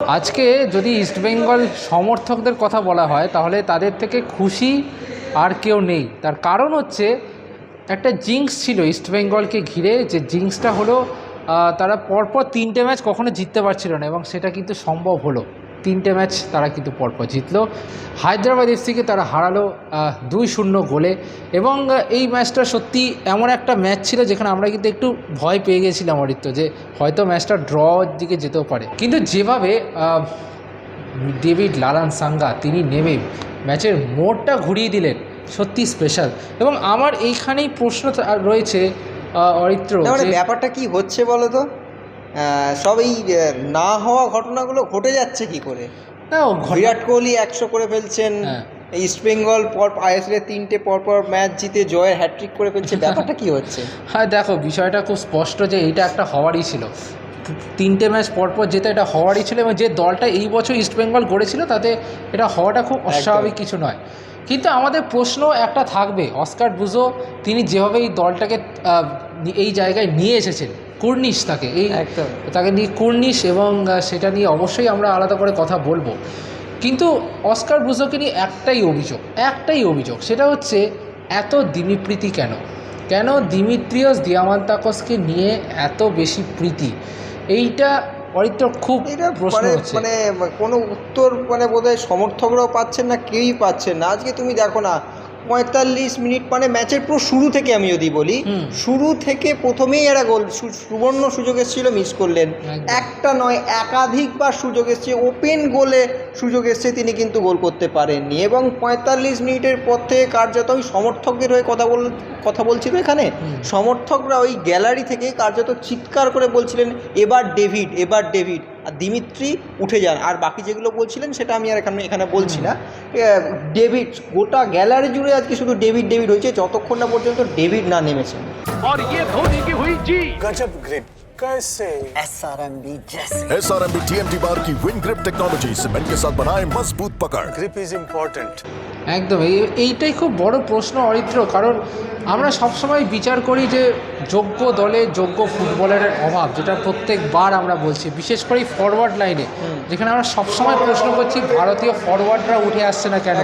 আজকে যদি ইস্টবেঙ্গল সমর্থকদের কথা বলা হয়, তাহলে তাদের থেকে খুশি আর কেউ নেই। তার কারণ হচ্ছে, একটা জিঙ্কস ছিল ইস্টবেঙ্গলকে ঘিরে, যে জিঙ্কসটা হলো তারা পরপর তিনটে ম্যাচ কখনো জিততে পারছিল না এবং সেটা কিন্তু সম্ভব হলো। তিনটে ম্যাচ তারা কিন্তু পরপর জিতলো। হায়দ্রাবাদ এফসিকে তারা হারালো দুই শূন্য গোলে। এবং এই ম্যাচটা সত্যি এমন একটা ম্যাচ ছিল যেখানে আমরা কিন্তু একটু ভয় পেয়ে গেছিলাম অরিত্য যে হয়তো ম্যাচটা ড্রর দিকে যেতেও পারে। কিন্তু যেভাবে ডেভিড লালান সাঙ্গা তিনি নেমে ম্যাচের মোড়টা ঘুরিয়ে দিলেন সত্যি স্পেশাল। এবং আমার এইখানেই প্রশ্ন রয়েছে অরিত্র মানে ব্যাপারটা কি হচ্ছে বলো তো? সব এই না হওয়া ঘটনাগুলো ঘটে যাচ্ছে কি করে? বিরাট কোহলি একশো করে ফেলছেন হ্যাঁ। ইস্ট বেঙ্গল পর আইএসএল এর তিনটে পরপর ম্যাচ জিতে জয়ের হ্যাট্রিক করে ফেলছে ব্যাপারটা কি হচ্ছে? হ্যাঁ দেখো বিষয়টা খুব স্পষ্ট যে এটা একটা হওয়ারই ছিল। তিনটে ম্যাচ পরপর যেতে এটা হওয়ারই ছিল এবং যে দলটা এই বছর ইস্টবেঙ্গল গড়েছিল তাতে এটা হওয়াটা খুব অস্বাভাবিক কিছু নয়। কিন্তু আমাদের প্রশ্ন একটা থাকবে অস্কার বুজো তিনি যেভাবে এই দলটাকে এই জায়গায় নিয়ে এসেছেন কুর্নিশ তাকে এই। তাকে নিয়ে কুর্নিশ এবং সেটা নিয়ে অবশ্যই আমরা আলাদা করে কথা বলব। কিন্তু অস্কার বুজোকে নিয়ে একটাই অভিযোগ একটাই অভিযোগ সেটা হচ্ছে এত দিমিপ্রীতি কেন? কেন দিমিত্রিয়স দিয়ামান্তাকসকে নিয়ে এত বেশি প্রীতি? এইটা অরিত্র খুব এটা প্রশ্ন মানে হচ্ছে। মানে কোনো উত্তর মানে বোধহয় সমর্থকরাও পাচ্ছেন না কেউই পাচ্ছেন না। আজকে তুমি দেখো না পঁয়তাল্লিশ মিনিট মানে ম্যাচের পুরো শুরু থেকে আমি যদি বলি শুরু থেকে প্রথমেই এরা গোল সুবর্ণ সুযোগ এসেছিল মিস করলেন। একটা নয় একাধিকবার সুযোগ এসছে ওপেন গোলে সুযোগ এসছে তিনি কিন্তু গোল করতে পারেননি। এবং পঁয়তাল্লিশ মিনিটের পর থেকে কার্যত আমি সমর্থকদের হয়ে কথা বল কথা বলছি তো এখানে সমর্থকরা ওই গ্যালারি থেকে কার্যত চিৎকার করে বলছিলেন এবার ডেভিড এবার ডেভিড। দিমিত্রি উঠে যান আর বাকি যেগুলো বলছিলেন সেটা আমি আর এখানে এখানে বলছি না এ, ডেভিড গোটা গ্যালারি জুড়ে আজকে শুধু ডেভিড ডেভিড হয়েছে যতক্ষণ না পর্যন্ত ডেভিড না নেমেছেন और ये धोनी की हुई जी गजब ग्रिप कैसे एस आर एम बी जैसे S R M B T M T bar की विन ग्रिप टेक्नोलॉजी सीमेंट के साथ बनाए मजबूत पकड़ ग्रिप इज इम्पोर्टेंट একদম। এই এইটাই খুব বড় প্রশ্ন অরিত্র কারণ আমরা সবসময় বিচার করি যে যোগ্য দলে যোগ্য ফুটবলারের অভাব যেটা প্রত্যেকবার আমরা বলছি বিশেষ করে ফরওয়ার্ড লাইনে যেখানে আমরা সবসময় প্রশ্ন করছি ভারতীয় ফরওয়ার্ডরা উঠে আসছে না কেন।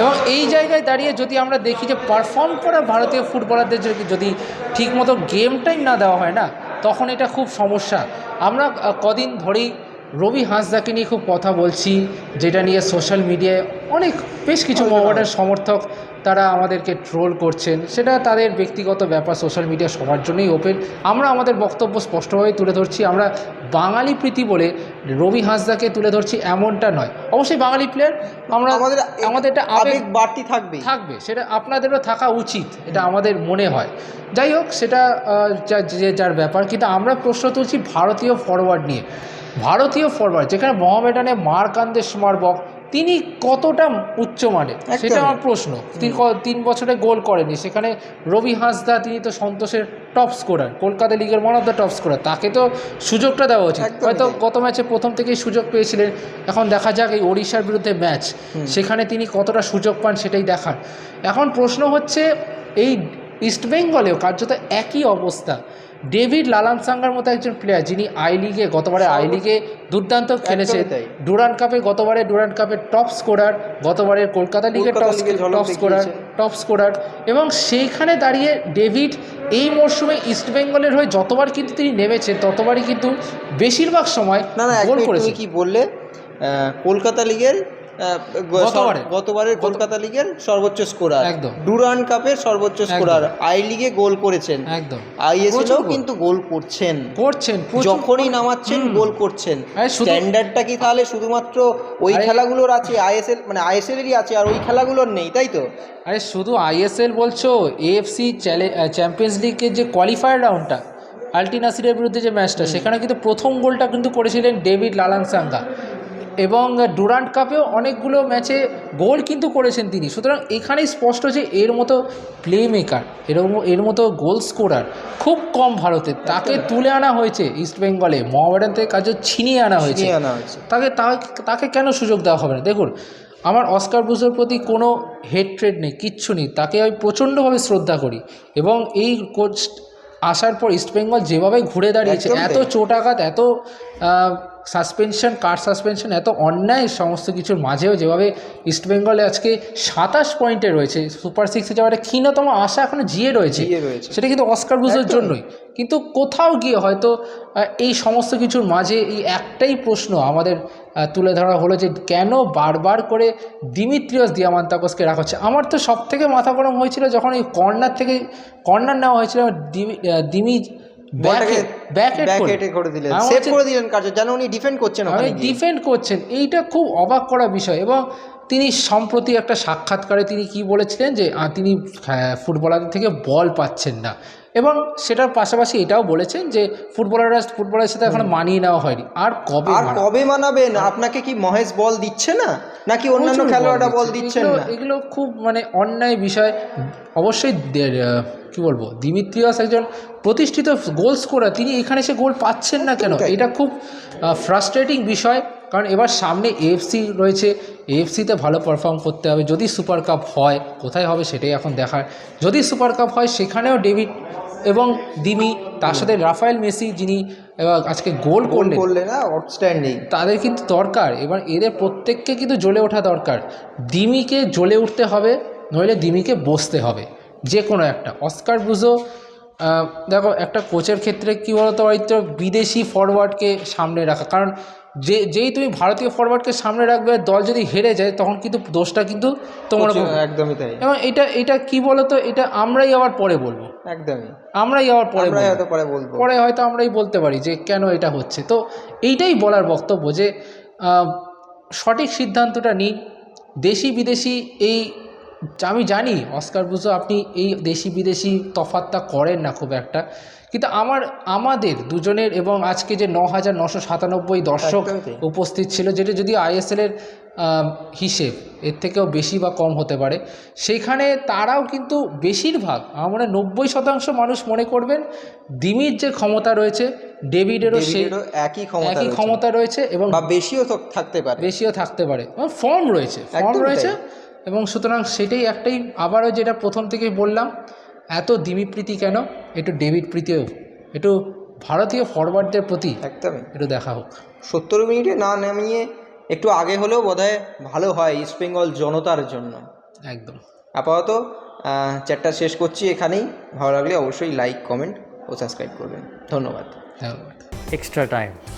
এবং এই জায়গায় দাঁড়িয়ে যদি আমরা দেখি যে পারফর্ম করা ভারতীয় ফুটবলারদের যদি যদি ঠিকমতো গেম টাইম না দেওয়া হয় না তখন এটা খুব সমস্যা। আমরা কদিন ধরেই রবি হাঁসদাকে নিয়ে খুব কথা বলছি যেটা নিয়ে সোশ্যাল মিডিয়ায় অনেক বেশ কিছু মোহামেডান সমর্থক তারা আমাদেরকে ট্রোল করছেন। সেটা তাদের ব্যক্তিগত ব্যাপার সোশ্যাল মিডিয়া সবার জন্যই ওপেন আমরা আমাদের বক্তব্য স্পষ্টভাবে তুলে ধরছি। আমরা বাঙালি প্রীতি বলে রবি হাঁসদাকে তুলে ধরছি এমনটা নয়। অবশ্যই বাঙালি প্লেয়ার আমরা আমাদের আমাদের একটা আবেগ বাড়তি থাকবেই। থাকবে। সেটা আপনাদেরও থাকা উচিত এটা আমাদের মনে হয়। যাই হোক সেটা যা- যে যার ব্যাপার। কিন্তু আমরা প্রশ্ন তুলছি ভারতীয় ফরওয়ার্ড নিয়ে। ভারতীয় ফরওয়ার্ড যেখানে মোহামেডানে মারকান্দের স্মারবক তিনি কতটা উচ্চমানের সেটা আমার প্রশ্ন। তিনি তিন বছরে গোল করেনি সেখানে রবি হাঁসদা তিনি তো সন্তোষের টপ স্কোরার কলকাতা লিগের one of the top scorer তাকে তো সুযোগটা দেওয়া উচিত। হয়তো। গত ম্যাচে প্রথম থেকেই সুযোগ পেয়েছিলেন। এখন দেখা যাক এই ওড়িশার বিরুদ্ধে ম্যাচ সেখানে তিনি কতটা সুযোগ পান সেটাই দেখার। এখন প্রশ্ন হচ্ছে এই ইস্টবেঙ্গলেও কার্যত একই অবস্থা। ডেভিড লালান সাঙ্গার মতো একজন প্লেয়ার যিনি আই লিগে গতবারে আই লিগে দুর্দান্ত খেলেছেন। তাই। ডুরান্ড কাপে গতবারে ডুরান্ড কাপের টপ স্কোরার গতবারের কলকাতা লিগের Kolkata top top scorer top scorer এবং সেইখানে দাঁড়িয়ে ডেভিড এই মরশুমে ইস্টবেঙ্গলের হয়ে যতবার কিন্তু তিনি নেমেছেন ততবারই কিন্তু বেশিরভাগ সময় না না গোল করেছেন। কি বললে? কলকাতা লিগের গতবারের। কলকাতা লিগের সর্বোচ্চ স্কোরার। একদম। ডুরান কাপের সর্বোচ্চ স্কোরার আই লিগে গোল করেছেন। একদম। আইএসএলও। কিন্তু গোল করছেন। করছেন যখনই নামাচ্ছেন গোল করছেন। স্ট্যান্ডার্ডটা কি তাহলে শুধুমাত্র ওই খেলাগুলোর আছে? আইএসএল মানে আইএসএলেরই আছে আর ওই খেলাগুলোর নেই তাই তো? আরে শুধু আইএসএল বলছো এএফসি চ্যাম্পিয়ন্স লিগের যে কোয়ালিফায়ার রাউন্ডটা আলটি নাসিরের বিরুদ্ধে যে ম্যাচটা সেখানে কিন্তু প্রথম গোলটা কিন্তু করেছিলেন ডেভিড লালান সাঙ্গা এবং ডুরান্ট কাপেও অনেকগুলো ম্যাচে গোল কিন্তু করেছেন তিনি। সুতরাং এখানেই স্পষ্ট যে এর মতো প্লে মেকার এরকম এর মতো গোল স্কোরার খুব কম ভারতে। তাকে তুলে আনা হয়েছে ইস্টবেঙ্গলে মোহামেডান থেকে কাজে ছিনিয়ে আনা হয়েছে। তাকে তাকে তাকে কেন সুযোগ দেওয়া হবে না? দেখুন আমার অস্কার বুজোর প্রতি কোনো হেড ট্রেড নেই কিচ্ছু নেই। তাকে আমি প্রচণ্ডভাবে শ্রদ্ধা করি। এবং এই কোচ আসার পর ইস্টবেঙ্গল যেভাবে ঘুরে দাঁড়িয়েছে এত তাই। চোটাঘাত এত সাসপেনশন কার সাসপেনশন এত অন্যায় সমস্ত কিছুর মাঝেও যেভাবে ইস্টবেঙ্গলে আজকে সাতাশ পয়েন্টে রয়েছে সুপার সিক্সে যাওয়ার একটা ক্ষীণতম আশা এখনও জিয়ে রয়েছে। সেটা কিন্তু অস্কার বুজোর জন্যই। কিন্তু কোথাও গিয়ে হয়তো এই সমস্ত কিছুর মাঝে এই একটাই প্রশ্ন আমাদের তুলে ধরা হলো যে কেন বারবার করে দিমিত্রিয়স দিয়ামান্তাকসকে রাখা হচ্ছে? আমার তো সব থেকে মাথা গরম হয়েছিল যখন এই কর্নার থেকে কর্নার নেওয়া হয়েছিল দিমি দিমি ব্যাক ব্যাকহেডে করে দিলেন। সেভ করে দিলেন কার্য যেন উনি ডিফেন্ড করছেন ওখানে ডিফেন্ড করছেন এইটা খুব অবাক করা বিষয়। এবং তিনি সম্প্রতি একটা সাক্ষাৎকারে তিনি কি বলেছিলেন যে তিনি ফুটবলারদের থেকে বল পাচ্ছেন না। এবং সেটার পাশাপাশি এটাও বলেছেন যে ফুটবলাররা ফুটবলের সাথে এখন মানিয়ে নেওয়া হয়নি। আর কবে আর কবে মানাবেন? আপনাকে কি মহেশ বল দিচ্ছে না? নাকি অন্যান্য খেলোয়াড়রা বল দিচ্ছে। দিচ্ছেন এগুলো- না? এগুলো খুব মানে অন্যায় বিষয়। অবশ্যই কি বলব? দিমিত্রিয়াস একজন প্রতিষ্ঠিত গোল স্কোরার তিনি এখানে এসে গোল পাচ্ছেন না কেন? এটা খুব ফ্রাস্ট্রেটিং বিষয় কারণ এবার সামনে এএফসি রয়েছে। এএফসিতে ভালো পারফর্ম করতে হবে। যদি সুপার কাপ হয় কোথায় হবে সেটাই এখন দেখার। যদি সুপার কাপ হয় সেখানেও ডেভিড এবং দিমি তার সাথে রাফায়েল মেসি যিনি এবার আজকে গোল গোল করলেন করলে না আউটস্ট্যান্ডিং তাদের কিন্তু দরকার। এবার এদের প্রত্যেককে কিন্তু জ্বলে ওঠা দরকার। দিমিকে জ্বলে উঠতে হবে নইলে দিমিকে বসতে হবে। যে কোনো একটা। অস্কার বুঝো দেখো একটা কোচের ক্ষেত্রে কী বলতো হয়তো বিদেশি ফরওয়ার্ডকে সামনে রাখা। কারণ যে যেই তুমি ভারতীয় ফরওয়ার্ডকে সামনে রাখবে দল যদি হেরে যায় তখন কিন্তু দোষটা কিন্তু তোমার একদমই তাই। এবং এটা এটা কি বলতো? এটা আমরাই আবার পরে বলব। একদমই। আমরাই আবার পরে। হয়তো পরে বলব। পরে হয়তো আমরাই বলতে পারি যে কেন এটা হচ্ছে। তো এইটাই বলার বক্তব্য যে সঠিক সিদ্ধান্তটা নিন। দেশি বিদেশি এই আমি জানি অস্কার বুঝো আপনি এই দেশি বিদেশি তফাতটা করেন না খুব একটা। কিন্তু আমার আমাদের দুজনের এবং আজকে যে ন হাজার নশো সাতানব্বই দর্শক উপস্থিত ছিল যেটা যদি আইএসএলের হিসেব এর থেকেও বেশি বা কম হতে পারে সেখানে তারাও কিন্তু বেশিরভাগ আমার মনে নব্বই শতাংশ মানুষ মনে করবেন দিমির যে ক্ষমতা রয়েছে ডেভিডেরও সেই ডেভিডেরও একই ক্ষমতা একই ক্ষমতা রয়েছে এবং বেশিও থাকতে পারে। বেশিও থাকতে পারে। ফর্ম রয়েছে ফর্ম রয়েছে। এবং সুতরাং সেটাই একটাই আবারও যেটা প্রথম থেকেই বললাম এত দিমি প্রীতি কেন? একটু ডেভিড প্রীতিও একটু ভারতীয় ফরওয়ার্ডদের প্রতি একদমই। একটু দেখা হোক। সত্তর মিনিটে না নামিয়ে একটু আগে হলেও বোধহয় ভালো হয় ইস্টবেঙ্গল জনতার জন্য। একদম। আপাতত চ্যাটটা শেষ করছি এখানেই। ভালো লাগলে অবশ্যই লাইক কমেন্ট ও সাবস্ক্রাইব করবেন। ধন্যবাদ। ধন্যবাদ। Extra time.